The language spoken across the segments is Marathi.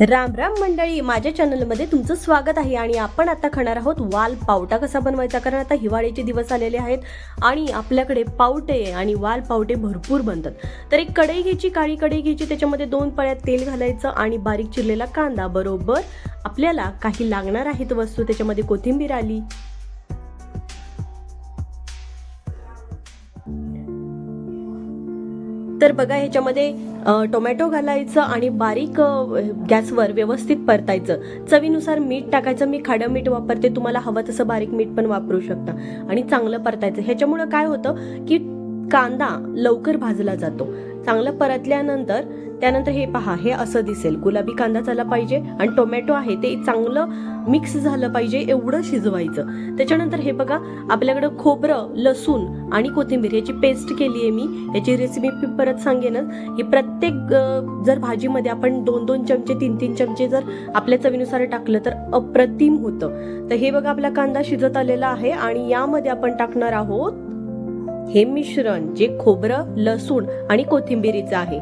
राम राम मंडळी माझ्या चॅनलमध्ये तुमचं स्वागत आहे आणि आपण आता खाणार आहोत वाल पावटा कसा बनवायचा? कारण आता हिवाळ्याचे दिवस आलेले आहेत आणि आपल्याकडे पावटे आणि वाल पावटे भरपूर बनतात. तर एक कढई घ्यायची काळी कढई घ्यायची त्याच्यामध्ये दोन पळ्यात तेल घालायचं आणि बारीक चिरलेला कांदा. बरोबर आपल्याला काही लागणार आहेत वस्तू त्याच्यामध्ये कोथिंबीर आली तर बघा ह्याच्यामध्ये टोमॅटो घालायचं आणि बारीक गॅसवर व्यवस्थित परतायचं. चवीनुसार मीठ टाकायचं. मी खाडं मीठ वापरते. तुम्हाला हवं तसं बारीक मीठ पण वापरू शकता. आणि चांगलं परतायचं. ह्याच्यामुळं काय होतं की कांदा लवकर भाजला जातो. चांगलं परतल्यानंतर त्यानंतर हे पहा हे असं दिसेल. गुलाबी कांदा झाला पाहिजे आणि टोमॅटो आहे ते चांगलं मिक्स झालं पाहिजे एवढं शिजवायचं. त्याच्यानंतर हे बघा आपल्याकडं खोबरं लसूण आणि कोथिंबीर याची पेस्ट केली आहे मी. याची रेसिपी परत सांगेनच ही प्रत्येक जर भाजीमध्ये आपण दोन दोन चमचे तीन तीन चमचे जर आपल्या चवीनुसार टाकलं तर अप्रतिम होतं. तर हे बघा आपला कांदा शिजत आलेला आहे आणि यामध्ये आपण टाकणार आहोत हे मिश्रण जे खोबरं लसूण आणि कोथिंबिरीचं आहे.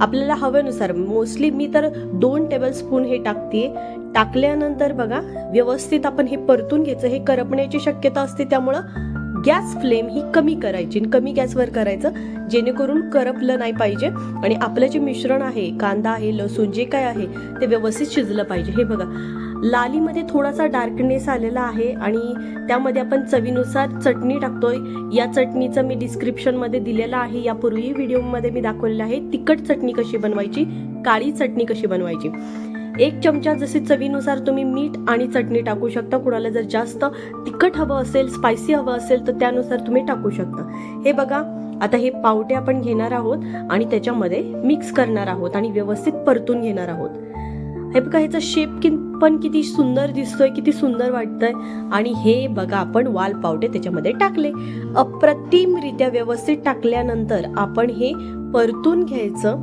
आपल्याला हव्यानुसार मोस्टली मी तर दोन टेबल स्पून हे टाकते. टाकल्यानंतर बघा व्यवस्थित आपण हे परतून घ्यायचं. हे करपण्याची शक्यता असते त्यामुळं गॅस फ्लेम ही कमी करायची आणि कमी गॅसवर करायचं जेणेकरून करपलं नाही पाहिजे. आणि आपलं जे मिश्रण आहे कांदा आहे लसूण जे काय आहे ते व्यवस्थित शिजलं पाहिजे. हे बघा लालीमध्ये थोडासा डार्कनेस आलेला आहे आणि त्यामध्ये आपण चवीनुसार चटणी टाकतोय. या चटणीचं मी डिस्क्रिप्शनमध्ये दिलेलं आहे. यापूर्वी व्हिडिओमध्ये मी दाखवलेलं आहे तिखट चटणी कशी बनवायची काळी चटणी कशी बनवायची. एक चमचा जसे चवीनुसार तुम्ही मीठ आणि चटणी टाकू शकता. कुणाला जर जास्त तिखट हवं असेल स्पायसी हवं असेल तर त्यानुसार तुम्ही टाकू शकता. हे बघा आता हे पावटे आपण घेणार आहोत आणि त्याच्यामध्ये मिक्स करणार आहोत आणि व्यवस्थित परतून घेणार आहोत. हे बघा ह्याचं शेप कि पण किती सुंदर दिसतोय किती सुंदर वाटतंय. आणि हे बघा आपण वाल पावटे त्याच्यामध्ये टाकले. अप्रतिमरित्या व्यवस्थित टाकल्यानंतर आपण हे परतून घ्यायचं.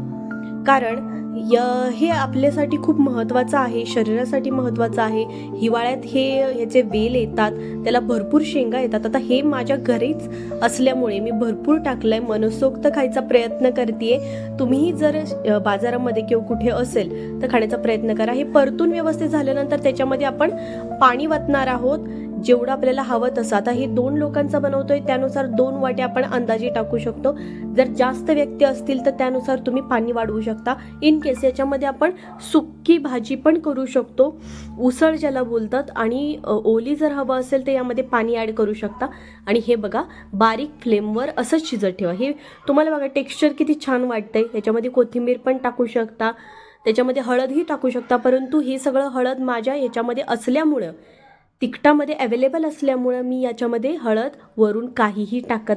कारण य हे आपल्यासाठी खूप महत्त्वाचं आहे शरीरासाठी महत्त्वाचं आहे. हिवाळ्यात हे ह्याचे वेल येतात त्याला भरपूर शेंगा येतात. आता हे माझ्या घरीच असल्यामुळे मी भरपूर टाकलं आहे मनसोक्त खायचा प्रयत्न करते तुम्हीही जर बाजारामध्ये किंवा कुठे असेल तर खाण्याचा प्रयत्न करा. हे परतून व्यवस्थित झाल्यानंतर त्याच्यामध्ये आपण पाणी वतणार आहोत. जेवढं आपल्याला हवं तसं. आता हे दोन लोकांचं बनवतोय त्यानुसार दोन वाट्या आपण अंदाजे टाकू शकतो. जर जास्त व्यक्ती असतील तर त्यानुसार तुम्ही पाणी वाढवू शकता. इन केस याच्यामध्ये आपण सुक्की भाजी पण करू शकतो. उसळ ज्याला बोलतात आणि ओली जर हवं असेल तर यामध्ये पाणी ॲड करू शकता. आणि हे बघा बारीक फ्लेमवर असंच शिजत ठेवा. हे तुम्हाला बघा टेक्स्चर किती छान वाटतंय. याच्यामध्ये कोथिंबीर पण टाकू शकता. त्याच्यामध्ये हळदही टाकू शकता. परंतु हे सगळं हळद माझ्या याच्यामध्ये असल्यामुळं तिखटामध्ये अवेलेबल असल्यामुळं मी याच्यामध्ये हळद वरून काहीही टाकत